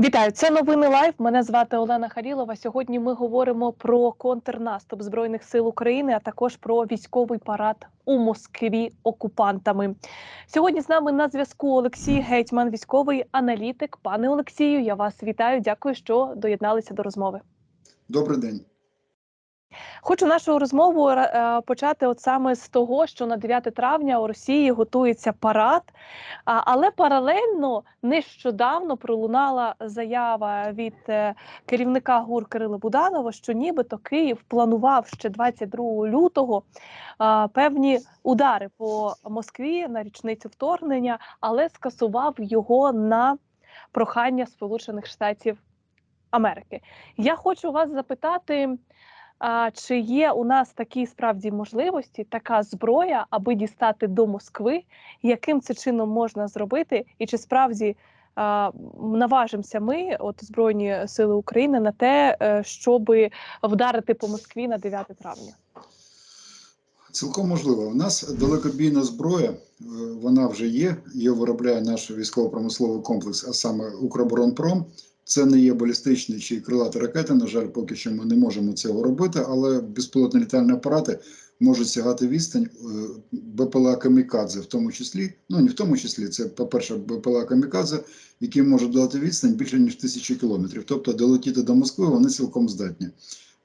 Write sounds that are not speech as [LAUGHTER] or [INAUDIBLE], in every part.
Вітаю, це новини Лайв. Мене звати Олена Харілова. Сьогодні ми говоримо про контрнаступ збройних сил України, а також про військовий парад у Москві окупантами. Сьогодні з нами на зв'язку Олексій Гетьман, військовий аналітик. Пане Олексію, я вас вітаю. Дякую, що доєдналися до розмови. Добрий день. Хочу нашу розмову е, почати от саме з того, що на 9 травня у Росії готується парад, але паралельно нещодавно пролунала заява від е, керівника ГУР Кирила Буданова, що нібито Київ планував ще 22 лютого певні удари по Москві на річницю вторгнення, але скасував його на прохання Сполучених Штатів Америки. Я хочу вас запитати. А чи є у нас такі справді можливості, така зброя, аби дістати до Москви? Яким це чином можна зробити? І чи справді а, наважимося ми, от Збройні Сили України, на те, е, щоб вдарити по Москві на 9 травня? Цілком можливо. У нас далекобійна зброя, е, вона вже є. Її виробляє наш військово-промисловий комплекс, а саме Укроборонпром. Це не є балістичні чи крилаті ракети. На жаль, поки що ми не можемо цього робити, але безпілотні літальні апарати можуть сягати відстань е, БПЛА Камікадзе, в тому числі. Ну не в тому числі, це, по-перше, БПЛА Камікадзе, які можуть долати відстань більше ніж тисячі кілометрів. Тобто долетіти до Москви вони цілком здатні.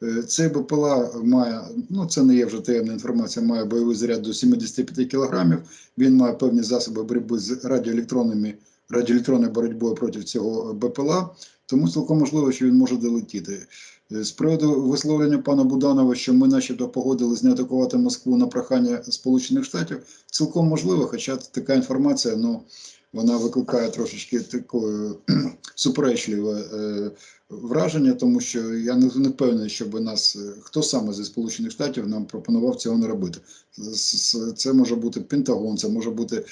Е, Цей БПЛА має, ну це не є вже таємна інформація, має бойовий заряд до 75 кілограмів. Він має певні засоби боротьби з радіоелектронними радіоелектронною боротьбою проти цього БПЛА, тому цілком можливо, що він може долетіти. Е, З приводу висловлення пана Буданова, що ми начебто погодились не Москву на прохання Сполучених Штатів, цілком можливо, хоча така інформація, ну вона викликає трошечки таке [CLEARS THROAT] суперечливе е, враження, тому що я не, не впевнений, щоб нас е, хто саме зі Сполучених Штатів нам пропонував цього не робити. Це може бути Пентагон, це може бути е,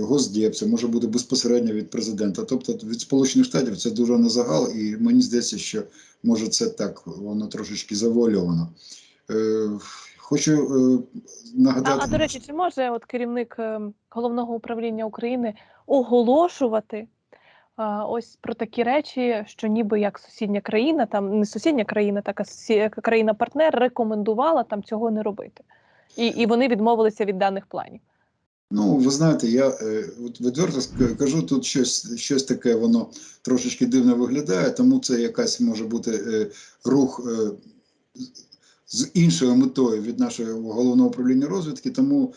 Госдеп, це може бути безпосередньо від президента. Тобто від Сполучених Штатів це дуже на загал, і мені здається, що може це так, воно трошечки завуальовано. Е, Хочу е, А, нагадати. а до речі, чи може от керівник е, головного управління України оголошувати е, ось про такі речі, що ніби як сусідня країна, там не сусідня країна, так а країна-партнер рекомендувала там цього не робити, і, і вони відмовилися від даних планів. Ну, ви знаєте, я е, от відверто кажу, тут щось, щось таке, воно трошечки дивно виглядає, тому це якась може бути е, рух е, з- іншою метою від нашого головного управління розвідки. Тому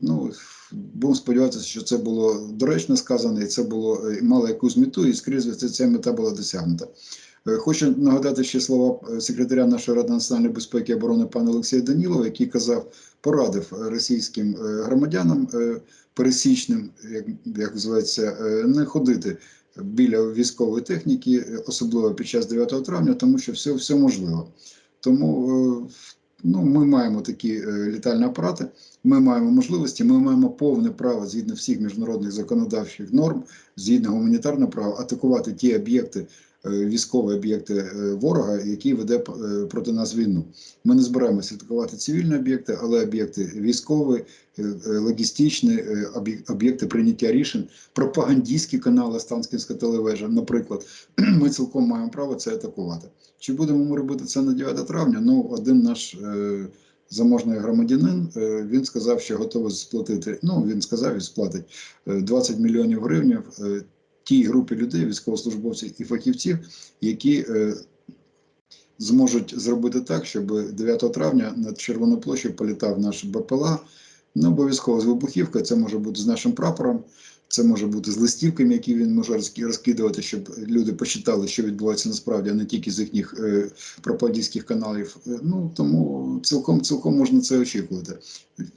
ну, будемо сподіватися, що це було доречно сказано, і це було мало якусь мету, і скрізь це ця мета була досягнута. Е, Хочу нагадати ще слова е, секретаря нашої ради національної безпеки і оборони пана Олексія Данілова, який казав, порадив е, російським громадянам пересічним, як, як називається, не ходити біля військової техніки, особливо під час 9 травня, тому що все, все можливо. Тому ну, ми маємо такі літальні апарати, ми маємо можливості, ми маємо повне право згідно всіх міжнародних законодавчих норм, згідно гуманітарного права, атакувати ті об'єкти, військові об'єкти е, ворога, які веде е, проти нас війну. Ми не збираємося атакувати цивільні об'єкти, але об'єкти військові, е, е, логістичні, е, об'єкти прийняття рішень, пропагандистські канали Станкінська телевежа, наприклад, [CLEARS THROAT] ми цілком маємо право це атакувати. Чи будемо ми робити це на 9 травня? Ну, один наш е, заможний громадянин е, він сказав, що готовий сплатити. Ну він сказав і сплатить е, 20 мільйонів гривень е, тій групі людей, військовослужбовців і фахівців, які е, зможуть зробити так, щоб 9 травня над Червоною площею політав наш БПЛА. Ну, обов'язково з вибухівкою, це може бути з нашим прапором, це може бути з листівками, які він може розкидувати, щоб люди почитали, що відбувається насправді, а не тільки з їхніх е, пропагандистських каналів. Е, Ну тому цілком цілком можна це очікувати.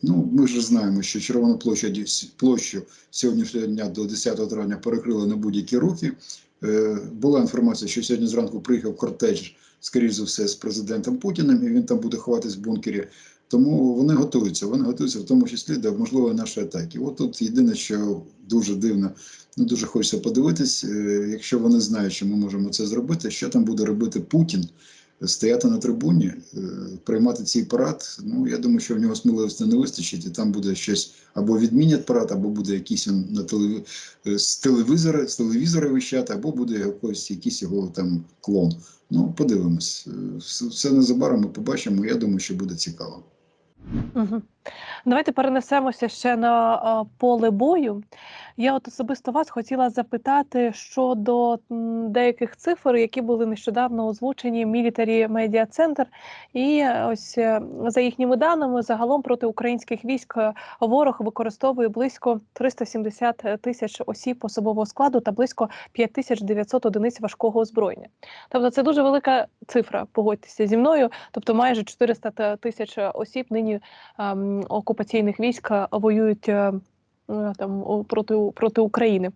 Ну, ми ж знаємо, що Червону площу, площу сьогоднішнього дня до 10 травня перекрили на будь-які рухи. Е, була інформація, що сьогодні зранку приїхав кортеж, скоріш за все, з президентом Путіним, і він там буде ховатись в бункері. Тому вони готуються. Вони готуються в тому числі до можливої нашої атаки. От тут єдине, що дуже дивно, ну дуже хочеться подивитись, е, якщо вони знають, що ми можемо це зробити, що там буде робити Путін стояти на трибуні, е, приймати цей парад. Ну я думаю, що в нього сміливості не вистачить, і там буде щось або відмінять парад, або буде якийсь він на телеві... е, з телевізора, з телевізора вищати, або буде якийсь, якийсь його там клон. Ну, подивимось. Е, все незабаром ми побачимо. Я думаю, що буде цікаво. Mm-hmm. Давайте перенесемося ще на поле бою. Я от особисто вас хотіла запитати щодо деяких цифр, які були нещодавно озвучені Military Media Center. І е, ось е, за їхніми даними, загалом проти українських військ е, ворог використовує близько 370 тисяч осіб особового складу та близько 5900 одиниць важкого озброєння. Тобто це дуже велика цифра, погодьтеся зі мною. Тобто майже 400 тисяч осіб нині ем, окупаційних військ е, воюють е, е, там проти, проти України.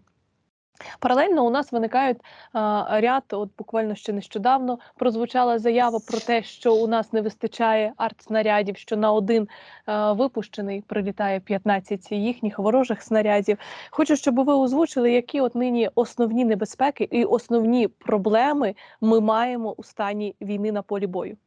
Паралельно у нас виникають ряд, от буквально ще нещодавно прозвучала заява про те, що у нас не вистачає артснарядів, що на один випущений прилітає 15 їхніх ворожих снарядів. Хочу, щоб ви озвучили, які от нині основні небезпеки і основні проблеми ми маємо у стані війни на полі бою.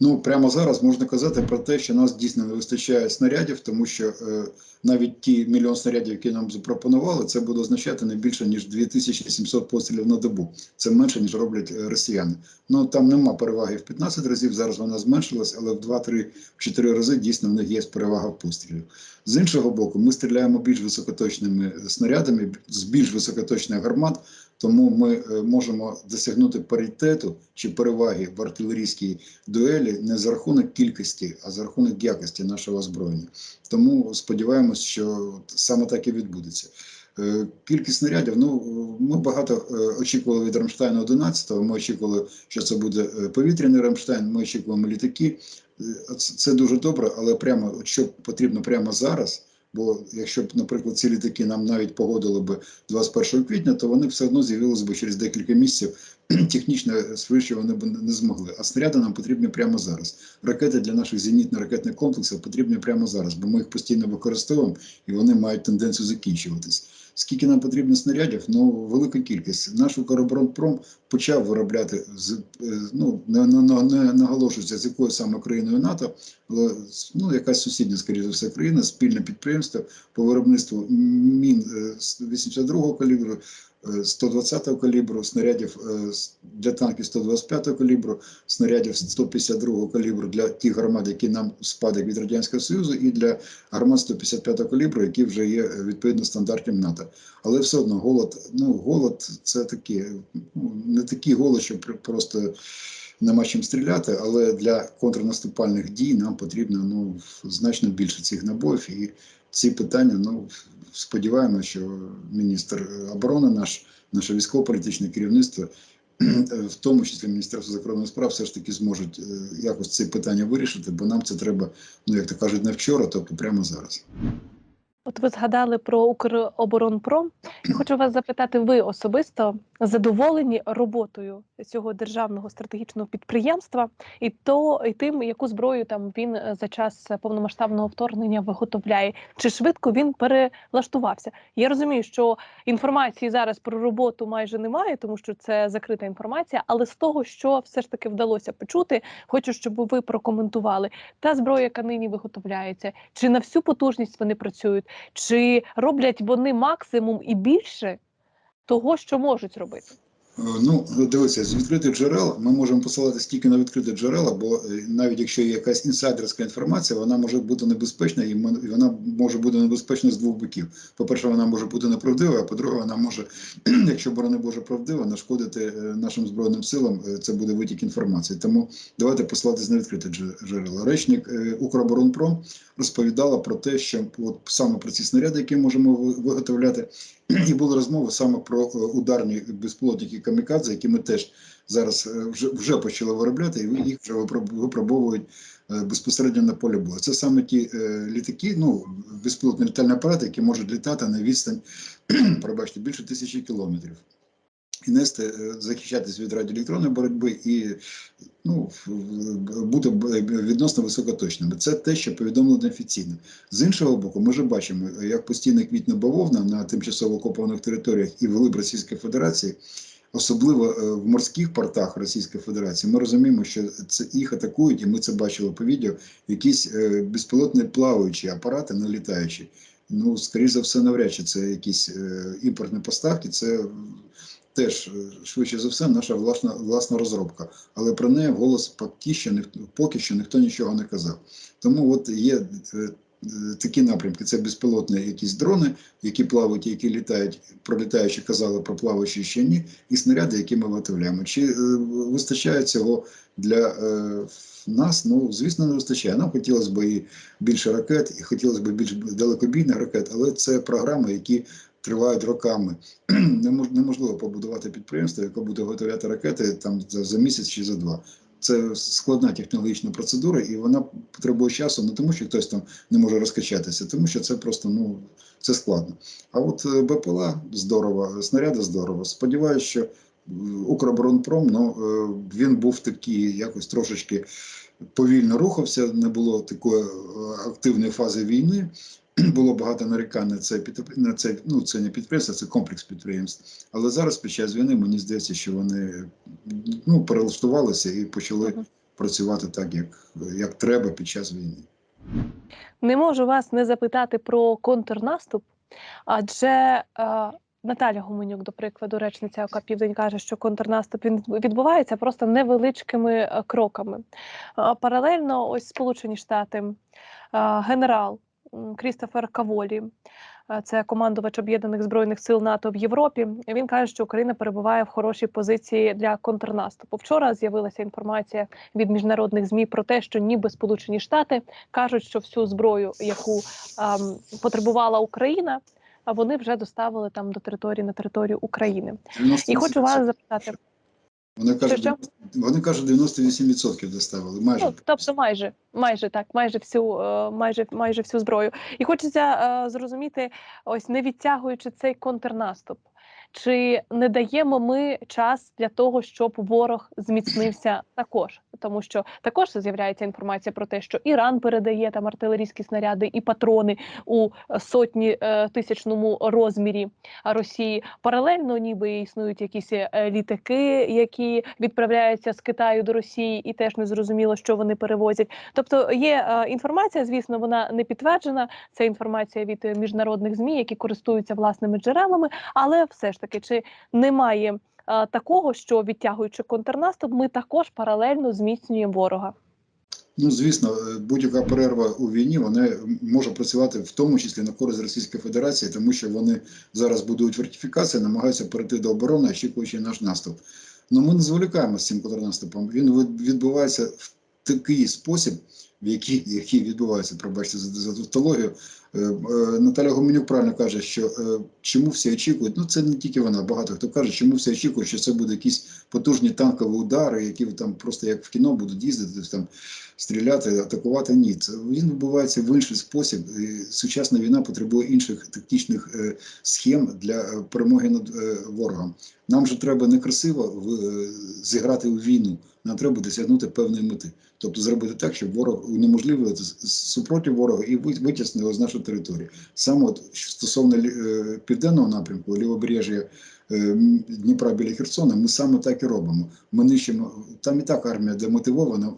Ну, прямо зараз можна казати про те, що нас дійсно не вистачає снарядів, тому що е, навіть ті мільйон снарядів, які нам запропонували, це буде означати не більше ніж 2700 пострілів на добу. Це менше ніж роблять е, росіяни. Ну там нема переваги в 15 разів. Зараз вона зменшилась, але в 2-3 4 рази дійсно в них є перевага пострілів. З іншого боку, ми стріляємо більш високоточними снарядами, з більш високоточних гармат. Тому ми е, можемо досягнути паритету чи переваги в артилерійській дуелі не за рахунок кількості, а за рахунок якості нашого озброєння. Тому сподіваємось, що саме так і відбудеться. Е, Кількість снарядів. Ну ми багато е, очікували від Рамштайну 11 Ми очікували, що це буде повітряний Рамштайн. Ми очікуємо літаки. Це дуже добре, але прямо що потрібно прямо зараз. Бо якщо б, наприклад, ці літаки нам навіть погодили б 21 квітня, то вони все одно з'явилися б через декілька місяців. [CLEARS THROAT] Технічно швидше вони б не змогли. А снаряди нам потрібні прямо зараз. Ракети для наших зенітно-ракетних комплексів потрібні прямо зараз, бо ми їх постійно використовуємо і вони мають тенденцію закінчуватись. Скільки нам потрібно снарядів? Ну велика кількість. Наш Укроборонпром почав виробляти з е, ну не, не, не, наголошується з якою саме країною НАТО, але ну якась сусідня, скоріше за все, країна, спільне підприємство по виробництву мін е, з 82-го калібру. Е, 120-го калібру, снарядів е, для танків 125-го калібру, снарядів 152-го калібру для тих гармат, які нам спадок від Радянського Союзу, і для гармат 155-го калібру, які вже є е, відповідно стандартів НАТО. Але все одно голод, ну голод це таке, ну, не такий голод, що просто нема чим стріляти, але для контрнаступальних дій нам потрібно ну, значно більше цих набоїв. І ці питання, ну сподіваємося, що міністр оборони, наш, наше військово-політичне керівництво, [CLEARS THROAT] в тому числі Міністерство закордонних справ, все ж таки зможуть е, якось це питання вирішити, бо нам це треба, ну як то кажуть, не вчора, тобто прямо зараз. От ви згадали про Укроборонпром. Я хочу вас запитати, ви особисто задоволені роботою цього державного стратегічного підприємства і то і тим, яку зброю там він е, за час повномасштабного вторгнення виготовляє? Чи швидко він перелаштувався? Я розумію, що інформації зараз про роботу майже немає, тому що це закрита інформація. Але з того, що все ж таки вдалося почути, хочу, щоб ви прокоментували та зброя, яка нині виготовляється, чи на всю потужність вони працюють, чи роблять вони максимум і більше того, що можуть робити. Е, Ну, дивіться, з відкритих джерел ми можемо посилатися тільки на відкриті джерела, бо е, навіть якщо є якась інсайдерська інформація, вона може бути небезпечна і вона може бути небезпечна з двох боків. По-перше, вона може бути неправдива, а по-друге, вона може, [CLEARS THROAT] якщо борони Боже правдива, нашкодити е, нашим збройним силам. Це буде витік інформації. Тому давайте посилатися на відкриті джерела. Речник Укроборонпром розповідала про те, що от саме про ці снаряди, які можемо виготовляти, і були розмови саме про е, ударні безпілотники камікадзе, які ми теж зараз е, вже вже почали виробляти, і їх вже випроб- випробовують е, безпосередньо на полі бою. Це саме ті літаки, ну безпілотні літальні апарати, які можуть літати на відстань, [CLEARS THROAT] пробачте, більше тисячі кілометрів. І нести, е, захищатись від радіоелектронної боротьби і ну, бути відносно високоточними. Це те, що повідомлено офіційно. З іншого боку, ми вже бачимо, як постійно квітне бавовна на тимчасово окупованих територіях і в глиб Російської Федерації, особливо е, в морських портах Російської Федерації, ми розуміємо, що це їх атакують, і ми це бачили по відео. Якісь е, безпілотні плаваючі апарати, не літаючі. Ну, скоріш за все, навряд чи це якісь е, імпортні поставки. Це теж е, швидше за все наша власна власна розробка. Але про неї голос поки що ніхто поки що ніхто нічого не казав. Тому от є. е, Такі напрямки це безпілотні якісь дрони, які плавають, які літають, пролітаючи казали про плаваючі ще ні, і снаряди, які ми виготовляємо. Чи е, вистачає цього для нас? Ну звісно, не вистачає. Нам хотілося б і більше ракет, і хотілося б більш далекобійних ракет, але це програми, які тривають роками. [CLEARS THROAT] Неможливо побудувати підприємство, яке буде виготовляти ракети там за, за місяць чи за два. Це складна технологічна процедура, і вона потребує часу не тому, що хтось там не може розкачатися, тому що це просто ну це складно. А от е, БПЛА здорово, снаряди здорово. Сподіваюся, що е, Укроборонпром, ну е, він був такий якось трошечки повільно рухався, не було такої е, активної фази війни. [CLEARS THROAT] Було багато нарікань на це на це, ну це не підприємство, це комплекс підприємств. Але зараз під час війни мені здається, що вони ну перелаштувалися і почали Мгм. працювати так, як, як треба під час війни. Не можу вас не запитати про контрнаступ, адже е, Наталя Гуменюк, до прикладу, речниця ОК Південь каже, що контрнаступ він відбувається просто невеличкими е, кроками. Е, паралельно, ось Сполучені Штати, е, генерал Крістофер Каволі. е, Це командувач об'єднаних збройних сил НАТО в Європі. Він каже, що Україна перебуває в хорошій позиції для контрнаступу. Вчора з'явилася інформація від міжнародних змі про те, що ніби Сполучені Штати кажуть, що всю зброю, яку ем, потребувала Україна, вони вже доставили там до території на територію України. І хочу вас запитати, Вони кажуть, що? вони кажуть, 98% доставили, майже. ну тобто, майже, майже так, майже всю, е, майже майже всю зброю. І хочеться е, зрозуміти, ось не відтягуючи цей контрнаступ. Чи не даємо ми час для того, щоб ворог зміцнився також? Тому що також з'являється інформація про те, що Іран передає там артилерійські снаряди і патрони у е, сотні е, тисячному розмірі Росії. Паралельно, ніби існують якісь е, літаки, які відправляються з Китаю до Росії, і теж не зрозуміло, що вони перевозять. Тобто є е, інформація, звісно, вона не підтверджена. Це інформація від міжнародних змі, які користуються власними джерелами, але все ж таки, чи немає такого, що відтягуючи контрнаступ, ми також паралельно зміцнюємо ворога. Ну, звісно, е, будь-яка перерва у війні вона може працювати в тому числі на користь Російської Федерації, тому що вони зараз будують фортифікації, намагаються перейти до оборони, очікуючи наш наступ. Ну ми не зволікаємо з цим контрнаступом. Він відбувається в такий спосіб, в який, який відбувається, пробачте за, за тавтологію. Е, е, Наталя Гуменюк правильно каже, що е, чому всі очікують, ну це не тільки вона, багато хто каже, чому всі очікують, що це буде якісь потужні танкові удари, які там просто як в кіно будуть їздити, там стріляти, атакувати. Ні, це він відбувається в інший спосіб. Сучасна війна потребує інших тактичних схем для перемоги над ворогом. Нам же треба не красиво в- е, зіграти у війну, нам треба досягнути певної мети. Тобто зробити так, щоб ворог с- супротив ворога і ви- витіснили з нашої території. Саме от стосовно е, південного напрямку, лівобережжя е, Дніпра біля Херсона, ми саме так і робимо. Ми нищимо там і так армія демотивована.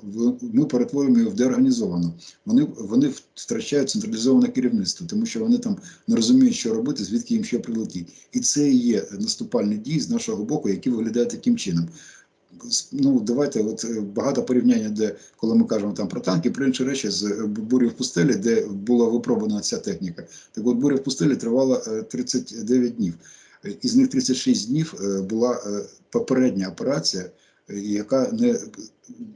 Ми перетворюємо її в деорганізовану. Вони вони втрачають централізоване керівництво, тому що вони там не розуміють, що робити, звідки їм що прилетить. І це є наступальні дії з нашого боку, які виглядають таким чином. Ну, давайте, от е, багато порівняння, де коли ми кажемо там про танки, про інші речі з е, бурі в пустелі, де була випробувана ця техніка. Так от буря в пустелі тривала е, 39 днів. Е, Із них 36 днів була попередня операція, яка не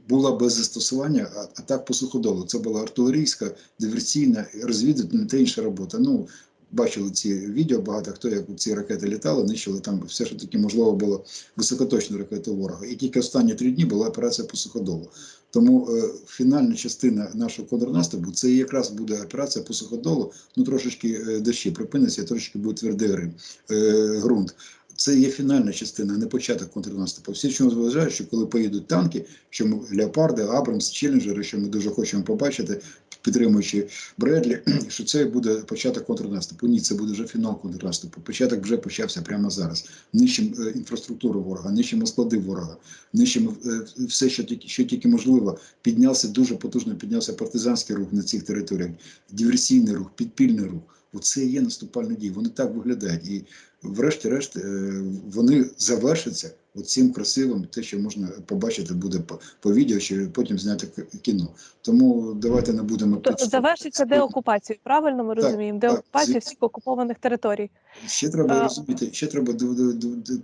була без застосування атак по суходолу. Це була артилерійська, диверсійна, розвідувальна та інша робота. Ну, бачили ці відео, багато хто як ці ракети літали, нищили там все ж таки можливо було високоточні ракети ворога. І тільки останні три дні була операція по суходолу. Тому е, фінальна частина нашого контрнаступу це якраз буде операція по суходолу. Ну трошечки е, дощі припиняться, трошечки буде твердий грим, е, ґрунт. Це є фінальна частина, а не початок контрнаступу. Всі чому зважають, що коли поїдуть танки, що ми леопарди, Абрамс, Челленджери, що ми дуже хочемо побачити, підтримуючи Бредлі, [CLEARS THROAT] що це буде початок контрнаступу. Ні, це буде вже фінал контрнаступу. Початок вже почався прямо зараз. Нищимо е, інфраструктуру ворога, нищимо склади ворога, нищимо е, все, що тільки що тільки можливо. Піднявся дуже потужно. Піднявся партизанський рух на цих територіях, диверсійний рух, підпільний рух. Оце є наступальні дії. Вони так виглядають. І врешті-решт е, вони завершаться оцим красивим, те, що можна побачити буде по, по відео, чи потім зняти кіно. Тому давайте не будемо То під- завершиться деокупацію. Правильно ми Так, розуміємо? так, Деокупація всіх окупованих територій. Ще треба А- розуміти, ще треба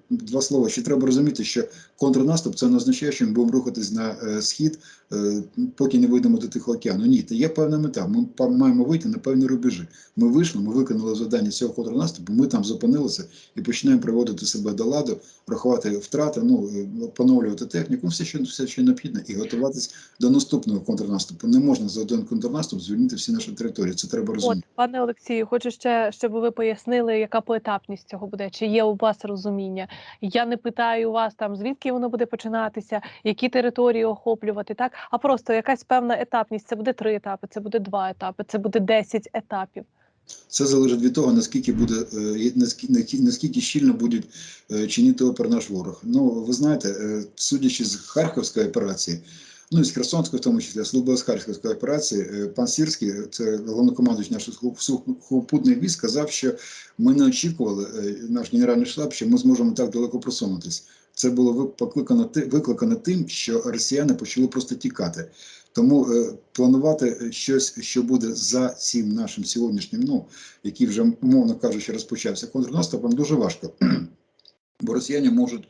два слова. Ще треба розуміти, що контрнаступ це не означає, що ми будемо рухатись на е, схід, е, поки не вийдемо до Тихого океану. Ні, це є певна мета. Ми маємо вийти на певні рубежі. Ми вийшли, ми виконали завдання цього контрнаступу. Ми там зупинилися і починаємо приводити себе до ладу, рахувати втрати, ну е, поновлювати техніку, все що все, що необхідно, і готуватись до наступного контрнаступу. Не можна за один контрнаступ звільнити всі наші території. Це треба От, пане Олексію, хочу ще, щоб ви пояснили, яка поетапність цього буде, чи є у вас розуміння. Я не питаю вас там, звідки воно буде починатися, які території охоплювати, так а просто якась певна етапність. Це буде три етапи, це буде два етапи, це буде десять етапів. Це залежить від того, наскільки буде е, наскільки, щільно буде е, чинити опір наш ворог. Ну ви знаєте, е, судячи з Харківської операції, ну і з Херсонської, в тому числі, особливо з Харківської операції, пан Сірський, це головнокомандуючий наших сухо- сухопутних військ, сказав, що ми не очікували, наш генеральний штаб, що ми зможемо так далеко просунутися. Це було ви- покликано ти- викликано тим, що росіяни почали просто тікати. Тому е, планувати щось, що буде за цим нашим сьогоднішнім, ну який вже умовно кажучи, розпочався контрнаступом, дуже важко. [CLEARS THROAT] Бо росіяни можуть,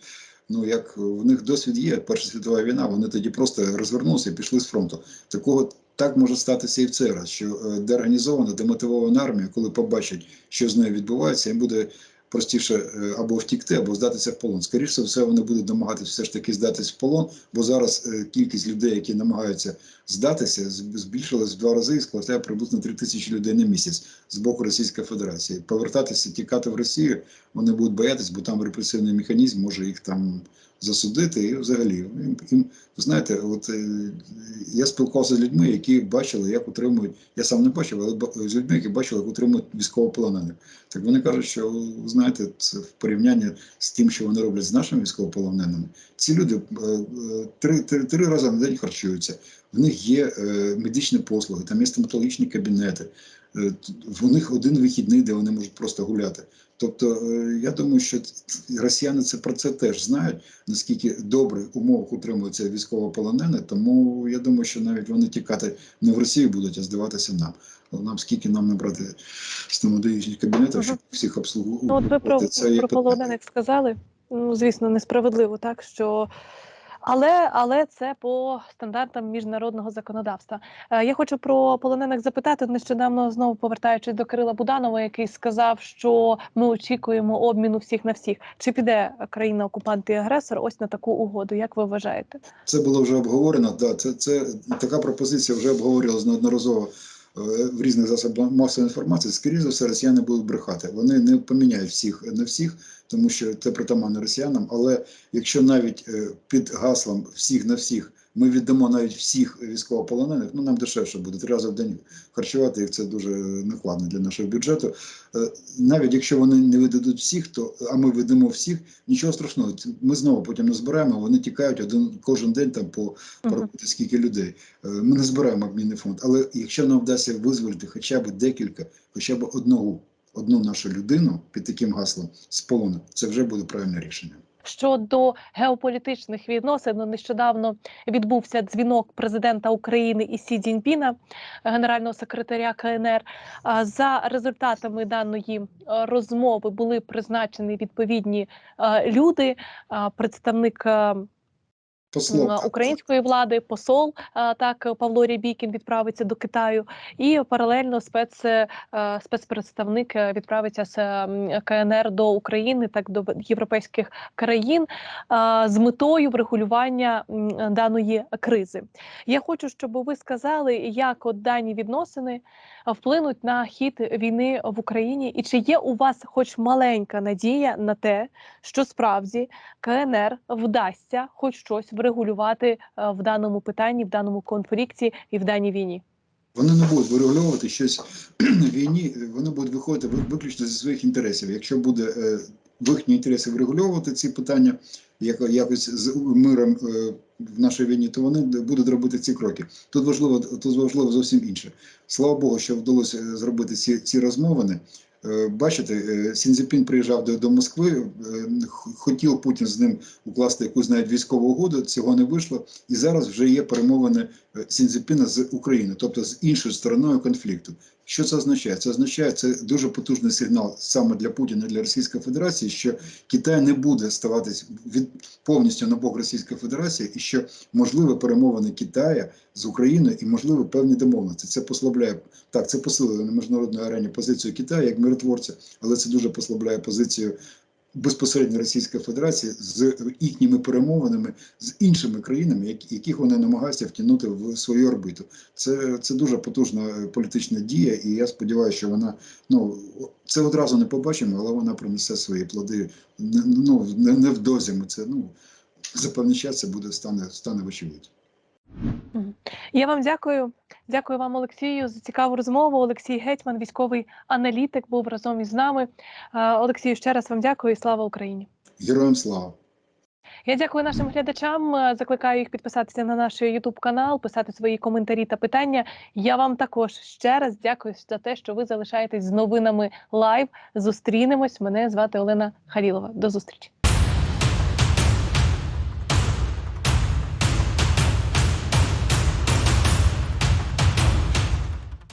ну як в них досвід є, Перша світова війна, вони тоді просто розвернулися і пішли з фронту. Такого так може статися і в цей раз, що е, деорганізована, демотивована армія, коли побачить, що з нею відбувається, їм буде простіше е, або втікти, або здатися в полон. Скоріше за все, вони будуть намагатися все ж таки здатися в полон, бо зараз е, кількість людей, які намагаються здатися, збільшилась в два рази і складає приблизно 3 тисячі людей на місяць з боку Російської Федерації. Повертатися, тікати в Росію вони будуть боятися, бо там репресивний механізм може їх там засудити. І взагалі, їм, ви знаєте, от е, я спілкувався з людьми, які бачили, як утримують. Я сам не бачив, але з людьми, які бачили, як утримують військовополонених. Так вони кажуть, що знаєте, це в порівнянні з тим, що вони роблять з нашими військовополоненими. Ці люди е, е, три, три, три рази на день харчуються. В них є е, медичні послуги, там є стоматологічні кабінети. Е, в них один вихідний, де вони можуть просто гуляти. Тобто, е, я думаю, що росіяни це про це теж знають, наскільки добре в умовах утримуються військовополонені, тому я думаю, що навіть вони тікати не в Росію будуть, а здаватися нам. Нам скільки нам набрати стоматологічних кабінетів, щоб всіх обслуговувати. Ну, от ви про, це про полонених сказали. Ну, звісно, несправедливо, так що. Але, але це по стандартам міжнародного законодавства. Е, я хочу про полонених запитати. Нещодавно знову повертаючись до Кирила Буданова, який сказав, що ми очікуємо обміну всіх на всіх. Чи піде країна окупант і агресор ось на таку угоду? Як ви вважаєте? Це було вже обговорено. Да, це, це така пропозиція вже обговорювалася неодноразово в різних засобах масової інформації. Скоріше за все, росіяни будуть брехати. Вони не поміняють всіх на всіх, тому що це притаманно росіянам. Але якщо навіть е, під гаслом всіх на всіх ми віддамо навіть всіх військовополонених, ну нам дешевше буде три рази в день харчувати їх. Це дуже накладно для нашого бюджету. Е, Навіть якщо вони не видадуть всіх, то а ми видамо всіх, нічого страшного. Ми знову потім не збираємо. Вони тікають один кожен день там по Мгм. скільки людей. Е, Ми не збираємо обмінний фонд. Але якщо нам вдасться визволити хоча б декілька, хоча б одного, одну нашу людину під таким гаслом з полону, це вже буде правильне рішення. Щодо геополітичних відносин, ну, нещодавно відбувся дзвінок президента України і Сі Дзіньпіна, генерального секретаря КНР. За результатами даної розмови були призначені відповідні люди. Представник е, української влади, посол так Павло Рябікін відправиться до Китаю, і паралельно спец, е, спецпредставник е, відправиться з КНР до України, так до європейських країн з метою врегулювання даної кризи. Я хочу, щоб ви сказали, як от дані відносини вплинуть на хід війни в Україні, і чи є у вас хоч маленька надія на те, що справді КНР вдасться хоч щось врегулювати е, в даному питанні, в даному конфлікті і в даній війні. Вони не будуть вирегульовувати щось [CLEARS THROAT] в війні, вони будуть виходити виключно зі своїх інтересів. Якщо буде е, в їхні інтереси врегульовувати ці питання як, якось з миром е, в нашій війні, то вони будуть робити ці кроки. Тут важливо, тут важливо зовсім інше. Слава Богу, що вдалося зробити ці, ці розмовини. Е, Бачите, е, Сінзіпін приїжджав до, до Москви, е, хотів Путін з ним укласти якусь навіть військову угоду, цього не вийшло. І зараз вже є перемовини е, Сінзіпіна з Україною, тобто з іншою стороною конфлікту. Що це означає? Це означає, це дуже потужний сигнал саме для Путіна, для Російської Федерації, що Китай не буде ставатись від повністю на бок Російської Федерації, і що можливі перемовини Китая з Україною і можливі певні домовленості. Це послабляє так, це посилює на міжнародній арені позицію Китаю як миротворця, але це дуже послабляє позицію безпосередньо Російської Федерації з їхніми перемовинами з іншими країнами, яких вони намагаються втягнути в свою орбиту. Це, це дуже потужна е, політична дія, і я сподіваюся, що вона ну це одразу не побачимо, але вона принесе свої плоди ну не, невдовзі. Ми це ну за певний час це буде стане стане вочевидь. Я вам дякую. Дякую вам, Олексію, за цікаву розмову. Олексій Гетьман, військовий аналітик, був разом із нами. Олексію, ще раз вам дякую і слава Україні. Героям слава! Я дякую нашим глядачам. Закликаю їх підписатися на наш YouTube канал, писати свої коментарі та питання. Я вам також ще раз дякую за те, що ви залишаєтесь з новинами лайв. Зустрінемось. Мене звати Олена Халілова. До зустрічі.